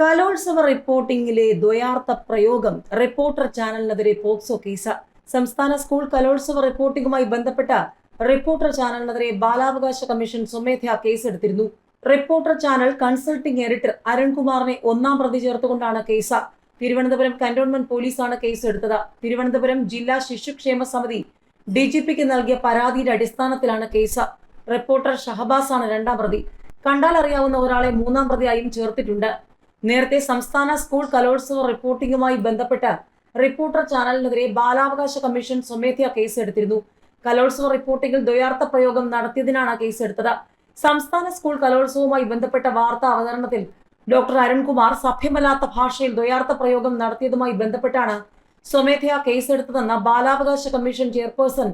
കലോത്സവ റിപ്പോർട്ടിംഗിലെ ദ്വയാർത്ഥ പ്രയോഗം റിപ്പോർട്ടർ ചാനലിനെതിരെ പോക്സോ കേസ്. സംസ്ഥാന സ്കൂൾ കലോത്സവ റിപ്പോർട്ടിംഗുമായി ബന്ധപ്പെട്ട റിപ്പോർട്ടർ ചാനലിനെതിരെ ബാലാവകാശ കമ്മീഷൻ സ്വമേധയാ കേസെടുത്തിരുന്നു. റിപ്പോർട്ടർ ചാനൽ കൺസൾട്ടിംഗ് എഡിറ്റർ അരുൺകുമാറിനെ ഒന്നാം പ്രതി ചേർത്തുകൊണ്ടാണ് കേസ്. തിരുവനന്തപുരം കന്റോൺമെന്റ് പോലീസാണ് കേസെടുത്തത്. തിരുവനന്തപുരം ജില്ലാ ശിശുക്ഷേമ സമിതി ഡി ജി പിക്ക് നൽകിയ പരാതിയുടെ അടിസ്ഥാനത്തിലാണ് കേസ്. റിപ്പോർട്ടർ ഷഹബാസ് ആണ് രണ്ടാം പ്രതി. കണ്ടാൽ അറിയാവുന്ന ഒരാളെ മൂന്നാം പ്രതിയായും ചേർത്തിട്ടുണ്ട്. നേരത്തെ സംസ്ഥാന സ്കൂൾ കലോത്സവ റിപ്പോർട്ടിംഗുമായി ബന്ധപ്പെട്ട് റിപ്പോർട്ടർ ചാനലിനെതിരെ ബാലാവകാശ കമ്മീഷൻ സ്വമേധയാ കേസെടുത്തിരുന്നു. കലോത്സവ റിപ്പോർട്ടിംഗിൽ ദ്വയാർത്ഥ പ്രയോഗം നടത്തിയതിനാണ് കേസെടുത്തത്. സംസ്ഥാന സ്കൂൾ കലോത്സവവുമായി ബന്ധപ്പെട്ട വാർത്താ അവതരണത്തിൽ ഡോക്ടർ അരുൺകുമാർ സഭ്യമല്ലാത്ത ഭാഷയിൽ ദ്വയാർത്ഥ പ്രയോഗം നടത്തിയതുമായി ബന്ധപ്പെട്ടാണ് സ്വമേധയാ കേസെടുത്തതെന്ന് ബാലാവകാശ commission chairperson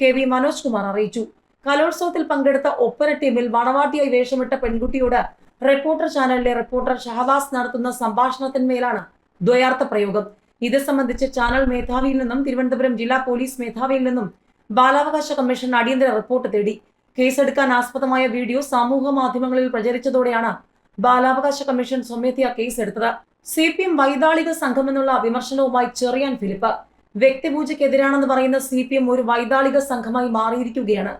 K V Manoj Kumar അറിയിച്ചു. കലോത്സവത്തിൽ പങ്കെടുത്ത ഒപ്പന ടീമിൽ മണവാട്ടിയായി വേഷമിട്ട പെൺകുട്ടിയോട് റിപ്പോർട്ടർ ചാനലിലെ റിപ്പോർട്ടർ ഷഹബാസ് നടത്തുന്ന സംഭാഷണത്തിന്മേലാണ് ദ്വയാർത്ഥ പ്രയോഗം. ഇത് സംബന്ധിച്ച് ചാനൽ മേധാവിയിൽ നിന്നും തിരുവനന്തപുരം ജില്ലാ പോലീസ് മേധാവിയിൽ നിന്നും ബാലാവകാശ കമ്മീഷൻ അടിയന്തര റിപ്പോർട്ട് തേടി. കേസെടുക്കാൻ ആസ്പദമായ വീഡിയോ സമൂഹ മാധ്യമങ്ങളിൽ പ്രചരിച്ചതോടെയാണ് ബാലാവകാശ കമ്മീഷൻ സ്വമേധയാ കേസെടുത്തത്. സി പി എം വൈതാളിക സംഘമെന്നുള്ള വിമർശനവുമായി ചെറിയാൻ ഫിലിപ്പ്. വ്യക്തിപൂജയ്ക്കെതിരാണെന്ന് പറയുന്ന സി പി എം ഒരു വൈതാളിക സംഘമായി മാറിയിരിക്കുകയാണ്.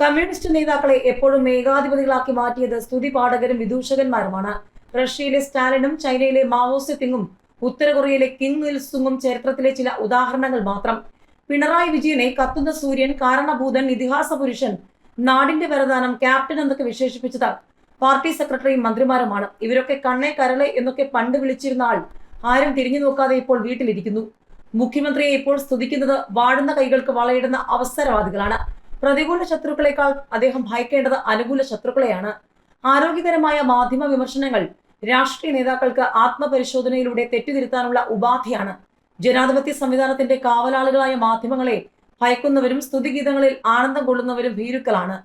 കമ്മ്യൂണിസ്റ്റ് നേതാക്കളെ എപ്പോഴും ഏകാധിപതികളാക്കി മാറ്റിയത് സ്തുതി പാഠകരും വിദൂഷകന്മാരുമാണ്. റഷ്യയിലെ സ്റ്റാലിനും ചൈനയിലെ മാവോ ഉത്തരകൊറിയയിലെ ഉത്തര കൊറിയയിലെ കിങ് ഇൽസുങ്ങും ചരിത്രത്തിലെ ചില ഉദാഹരണങ്ങൾ മാത്രം. പിണറായി വിജയനെ കത്തുന്ന സൂര്യൻ കാരണഭൂതൻ ഇതിഹാസ പുരുഷൻ നാടിന്റെ വരദാനം ക്യാപ്റ്റൻ എന്നൊക്കെ വിശേഷിപ്പിച്ചത് പാർട്ടി സെക്രട്ടറിയും മന്ത്രിമാരുമാണ്. ഇവരൊക്കെ കണ്ണേ കരളെ എന്നൊക്കെ പണ്ട് വിളിച്ചിരുന്ന ആൾ. ആരും തിരിഞ്ഞു നോക്കാതെ ഇപ്പോൾ വീട്ടിലിരിക്കുന്നു. മുഖ്യമന്ത്രിയെ ഇപ്പോൾ സ്തുതിക്കുന്നത് വാഴുന്ന കൈകൾക്ക് വളയിടുന്ന അവസരവാദികളാണ്. പ്രതികൂല ശത്രുക്കളെക്കാൾ അദ്ദേഹം ഭയക്കേണ്ടത് അനുകൂല ശത്രുക്കളെയാണ്. ആരോഗ്യകരമായ മാധ്യമ വിമർശനങ്ങൾ രാഷ്ട്രീയ നേതാക്കൾക്ക് ആത്മപരിശോധനയിലൂടെ തെറ്റുതിരുത്താനുള്ള ഉപാധിയാണ്. ജനാധിപത്യ സംവിധാനത്തിന്റെ കാവലാളുകളായ മാധ്യമങ്ങളെ ഭയക്കുന്നവരും സ്തുതിഗീതങ്ങളിൽ ആനന്ദം കൊള്ളുന്നവരും ഭീരുക്കളാണ്.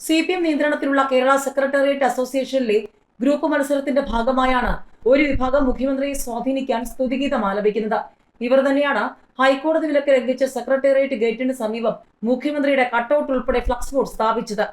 സി പി എം നിയന്ത്രണത്തിലുള്ള കേരള സെക്രട്ടേറിയറ്റ് അസോസിയേഷനിലെ ഗ്രൂപ്പ് മത്സരത്തിന്റെ ഭാഗമായാണ് ഒരു വിഭാഗം മുഖ്യമന്ത്രിയെ സ്വാധീനിക്കാൻ സ്തുതിഗീതം ആലപിക്കുന്നത്. ഇവർ തന്നെയാണ് ഹൈക്കോടതി വിലക്ക് ലംഘിച്ച സെക്രട്ടേറിയറ്റ് ഗേറ്റിന് സമീപം മുഖ്യമന്ത്രിയുടെ കട്ടൌട്ട് ഉൾപ്പെടെ ഫ്ലക്സ് ബോർഡ് സ്ഥാപിച്ചത്.